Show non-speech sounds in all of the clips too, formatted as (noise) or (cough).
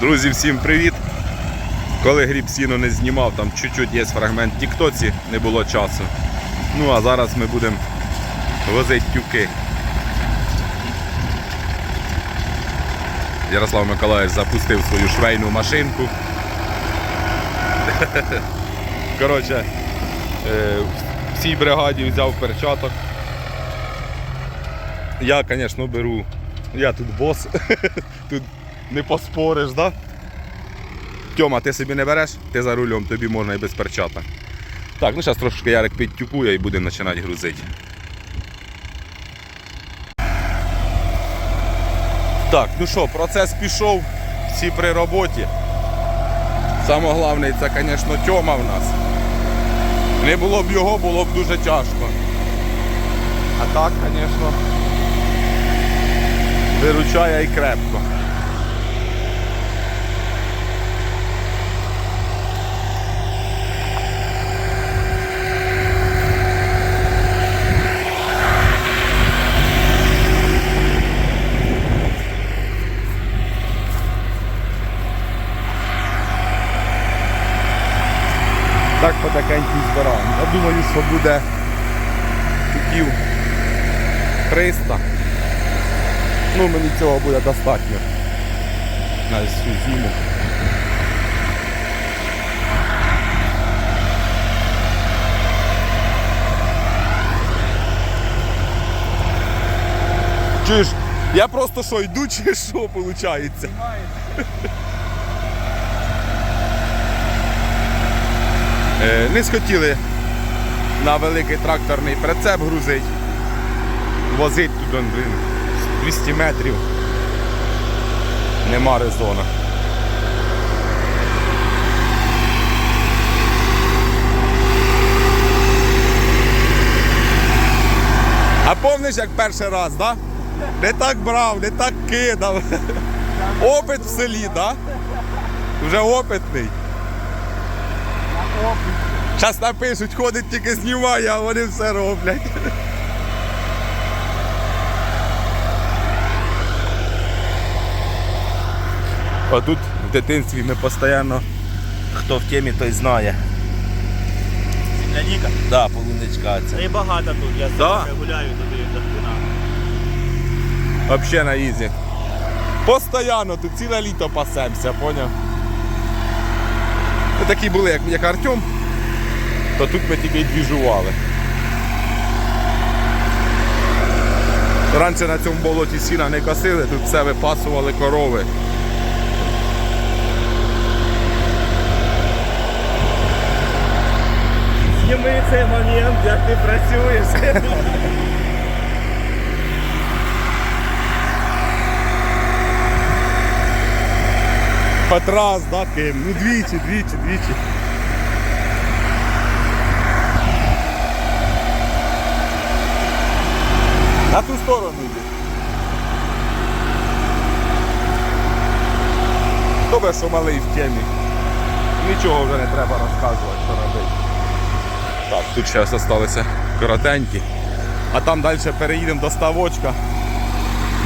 Друзі, всім привіт! Коли гріб сіно не знімав, там чуть-чуть є фрагмент Тіктоці, не було часу. Ну а зараз ми будемо возити тюки. Ярослав Миколаївич запустив свою швейну машинку. (laughs) Коротше, е, в цій бригаді взяв перчаток. Я, звісно, беру. Я тут бос. (laughs) Тут не поспориш, да? Тьома, ти собі не береш, ти за рулем, тобі можна і без перчаток. Так, ну зараз трошки Ярик підтюкує і будемо починати грузити. Так, ну що, процес пішов, всі при роботі. Саме головне, це, звісно, Тьома в нас. Не було б його, було б дуже тяжко. А так, звісно, виручає і крепко. Так потихеньку. Я думаю, що буде тюків 300. Ну, мені цього буде достатньо. На всю зиму. Чуєш, я просто що, йду чи що виходить? Не схотіли на великий тракторний прицеп грузить. Возить он, блін, 200 метрів. Нема резона. А помниш, як перший раз, да? Не так брав, не так кидав. Опит в селі, да? Вже опитний. Зараз напишуть, ходить тільки знімає, а вони все роблять. А тут в дитинстві ми постійно, хто в темі, той знає. Земляніка. Да, полуничка це. й багато тут, я Да? гуляю туди до спина. Взагалі на ізі. Постоянно тут ціле літо пасемося, поняв? Такі були, як, як Артем, то тут ми тільки й двіжували. Раніше на цьому болоті сіна не косили, тут все випасували корови. Зніми цей момент, як ти працюєш. Хоч раз, да, Ким? Ну двічі, двічі, двічі. На ту сторону йди. Добре, що малий в темі. Нічого вже не треба розказувати, що робити. Так, тут ще залишилися коротенькі. А там далі переїдемо до ставочка.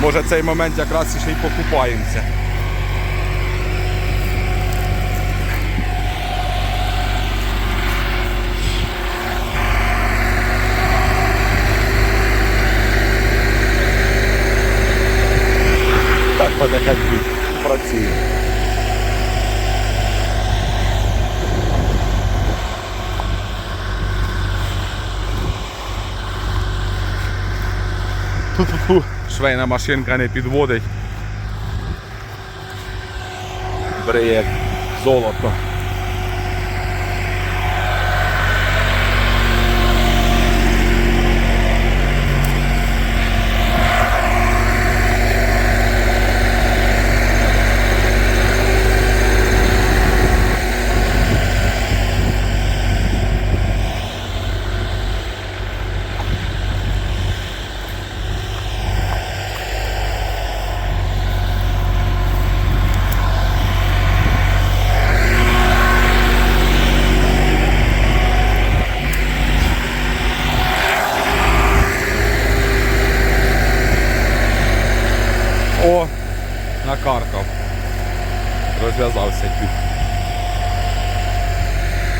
Може цей момент якраз ще й покупаємося. Потихеньку працює. Фу-фу-фу. Швейна машинка не підводить. Бриє золото.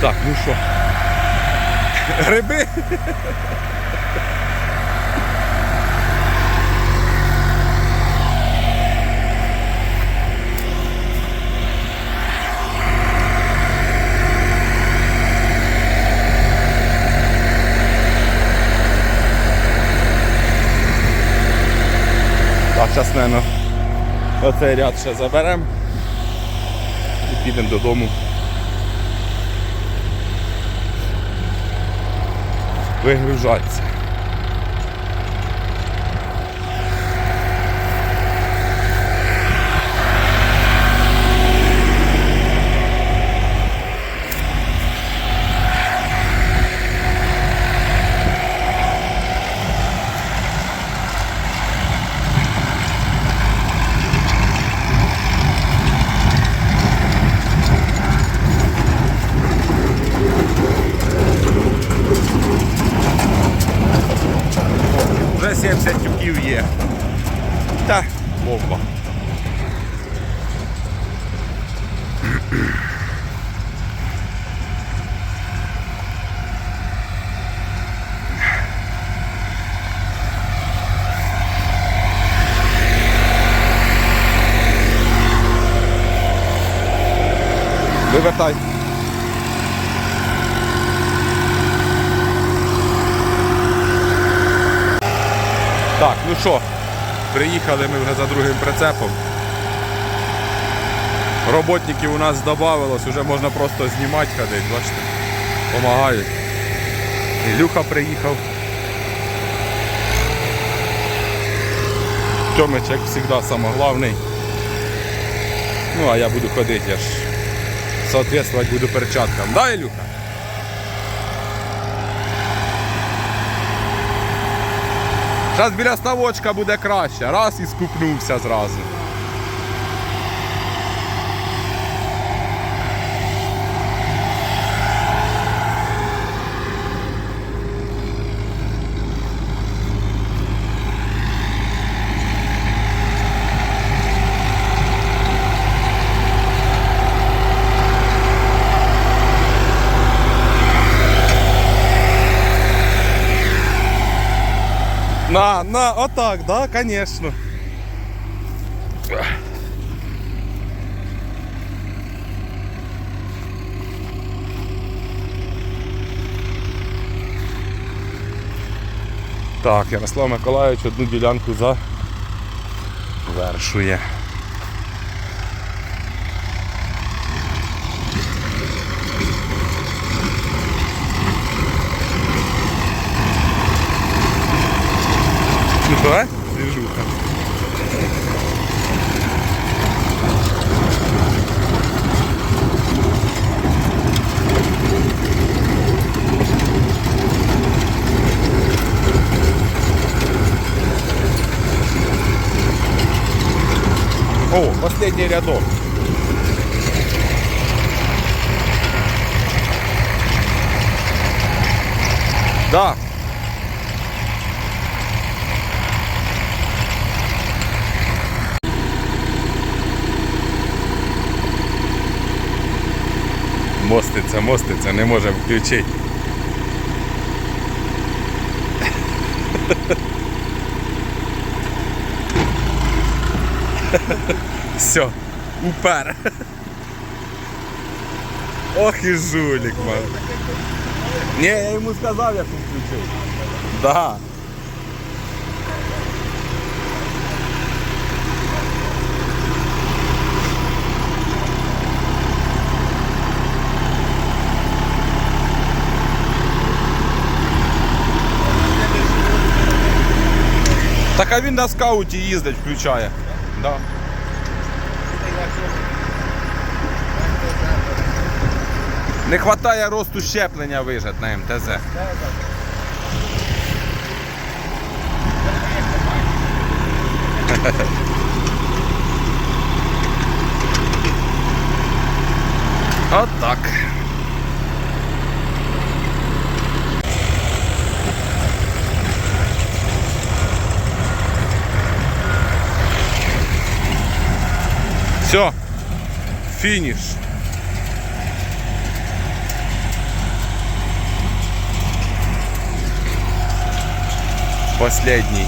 Так, ну що? Гриби? Так, зараз, мабуть, оцей ряд ще заберемо і підемо додому. Вигружатися. Бомба. Вивертай. Так, ну що, приїхали ми вже за другим прицепом. Роботників у нас додавалось, вже можна просто знімати ходити, бачите, допомагають. Ілюха приїхав. Тьомич, як завжди, самоглавний. Ну, а я буду ходити, я ж соответствувати буду перчаткам. Да, Ілюха? Зараз біля ставочка буде краще. Раз і скупнувся зразу. На, на, отак, да, конечно. Так, Ярослав Миколаївич одну ділянку завершує. О, последний рядок. Да, Моститься, моститься, не може включити. Все, упер. Ох і жулік, ман. Ні, я йому сказав, як він включив. Да. Так а він на скауті їздить, включає. Да. Не вистачає росту щеплення вижать на МТЗ. От Все. Фініш. Последний.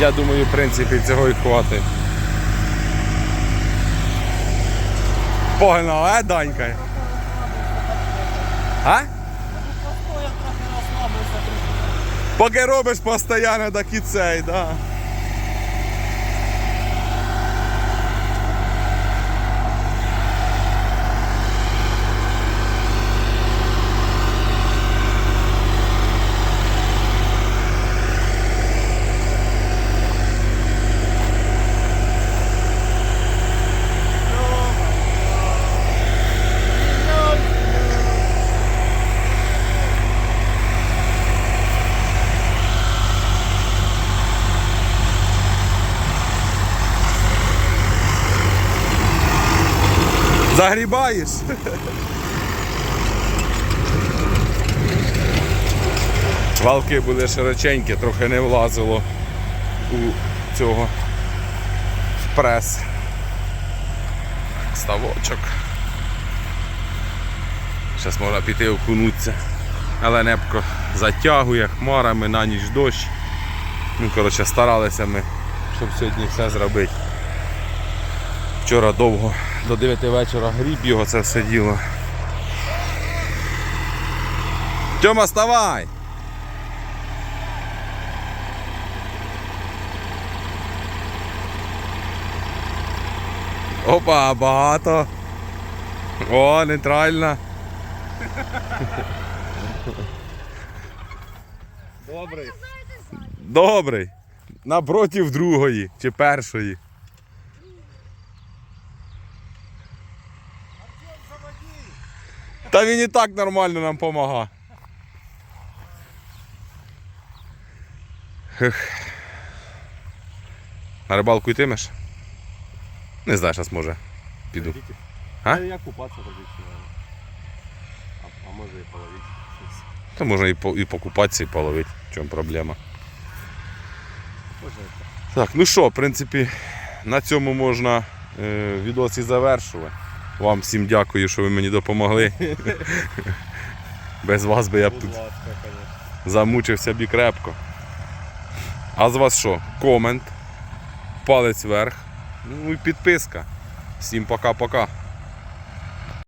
Я думаю, в принципі, цього і хватить. Погнав, а, Данька? А? Поки робиш постійно і цей, да. Загрібаєш? Валки були широченькі, трохи не влазило у цього в прес. Ставочок. Зараз можна піти окунутися. Але небко затягує хмарами на ніч дощ. Ну, коротше, старалися ми, щоб сьогодні все зробити. Вчора довго до 9 вечора гріб його це все діло. Тьома, вставай! Опа, багато. О, нейтральна. Добрий. Добрий. Напротив другої чи першої. Та він і так нормально нам допомагає. На рибалку йтимеш? Не знаю, зараз може. Піду. А? Я купатися робити. А, може і половити. Та можна і, по, і покупатися, і половити. В чому проблема. Так. Так, ну що, в принципі, на цьому можна е, відос і завершувати. Вам всім дякую, що ви мені допомогли. Без вас би я б тут замучився б і крепко. А з вас що? Комент, палець вверх, ну і підписка. Всім пока-пока.